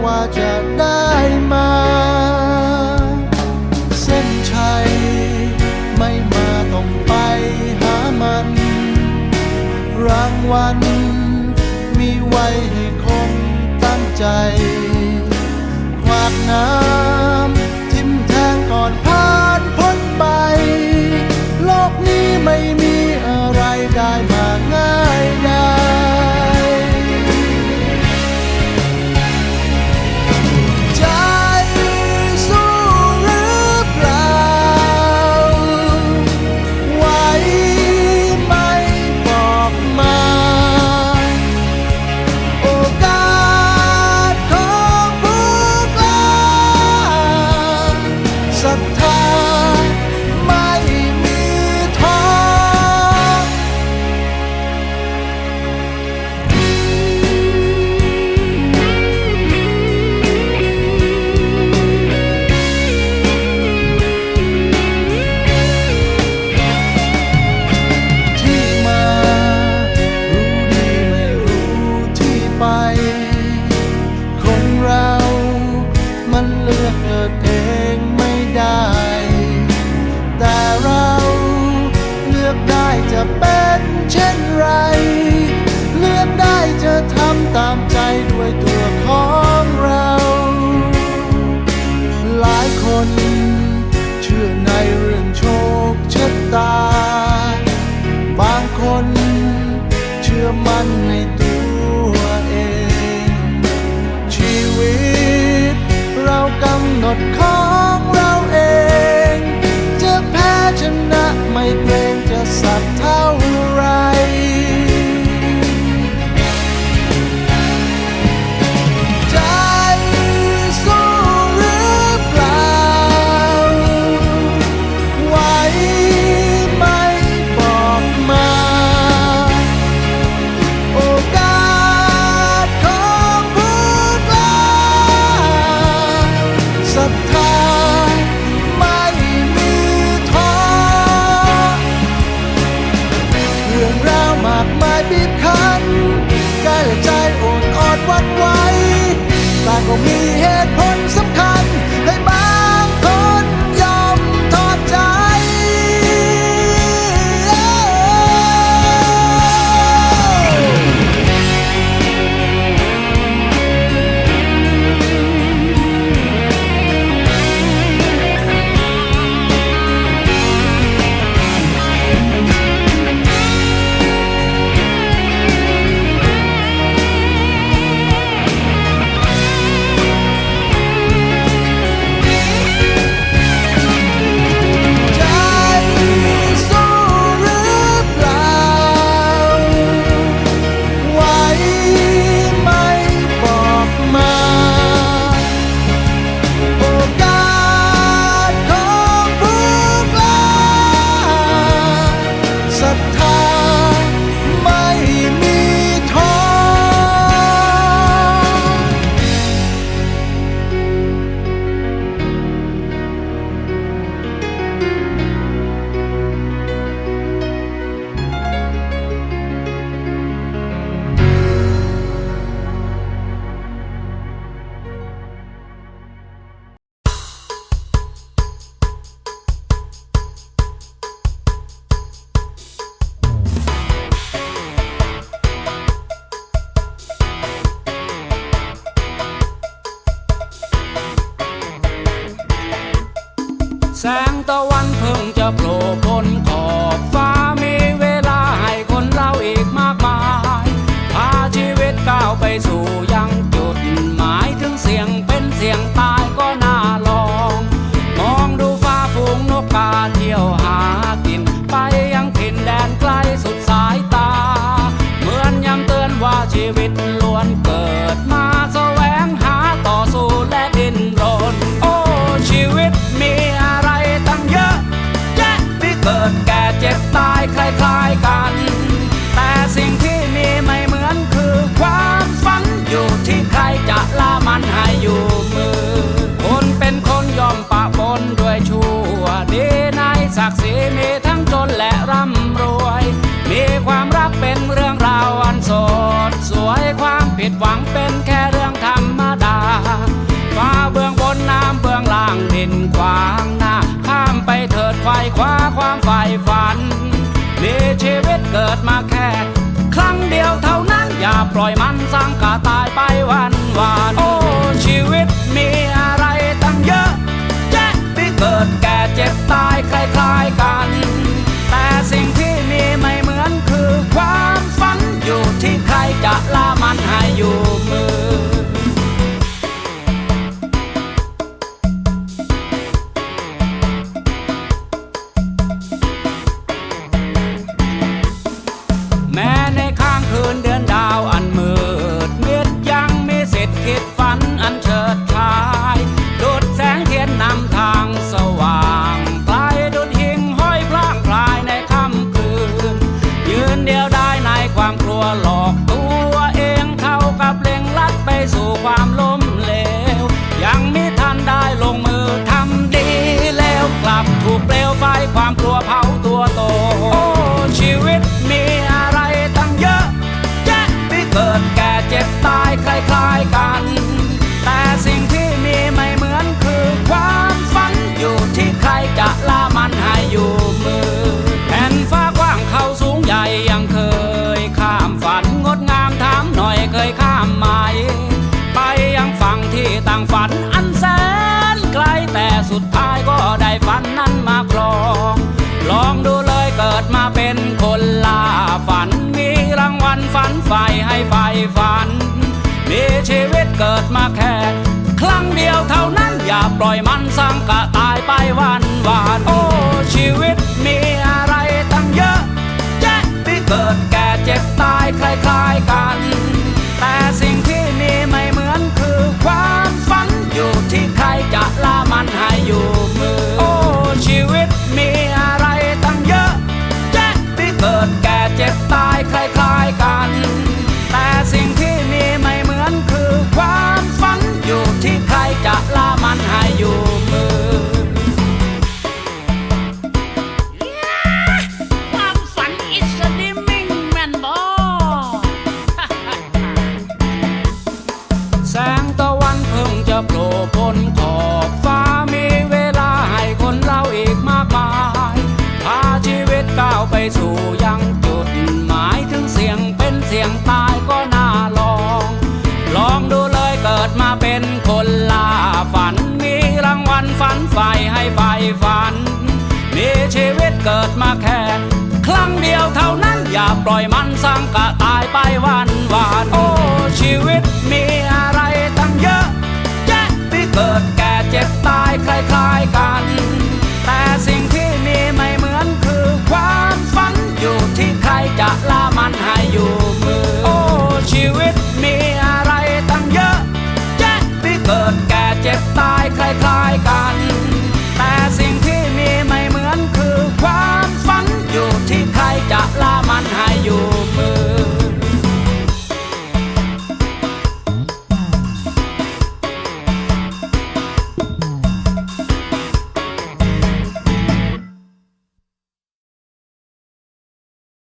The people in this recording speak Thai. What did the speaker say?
กว่าจะได้ not call แสงตะวันเพิ่งจะโผล่พ้นคอิดหวังเป็นแค่เรื่องธรรมดา ฟ้าเบื้องบนน้ำเบื้องล่างดินกวางหน้า ข้ามไปเถิดไฟคว้าความฝ่ายฝัน มีชีวิตเกิดมาแค่ ครั้งเดียวเท่านั้นอย่าปล่อยมันสร้างกาตายไปวันวาน โอ้ชีวิต ค ต่างฝันอันแสนไกลแต่สุดท้ายก็ได้ฝันนั้นมาครอง ลองดูเลยเกิดมาเป็นคนล่าฝัน มีรางวัลฝันใฝ่ให้ใฝ่ฝัน มีชีวิตเกิดมาแค่ครั้งเดียวเท่านั้นอย่าปล่อยมันสังกะตายไปวันวานโอ้ชีวิตมีอะไรตั้งเยอะแยะที่เกิดแก่เจ็บตายคล้าย บนขอบฟ้ามีเวลาให้คนเราอีกมากมายพาชีวิตก้าวไปสู่ยังจุดหมายถึงเสียงเป็นเสียงตายก็น่าลอง ลองดูเลยเกิดมาเป็นคนลาฝัน มีรางวัลฝันใฝ่ให้ไฟฝัน มีชีวิตเกิดมาแค่ครั้งเดียวเท่านั้นอย่าปล่อยมันสร้างกะตายไปวันวานโอ้ชีวิต คลายกัน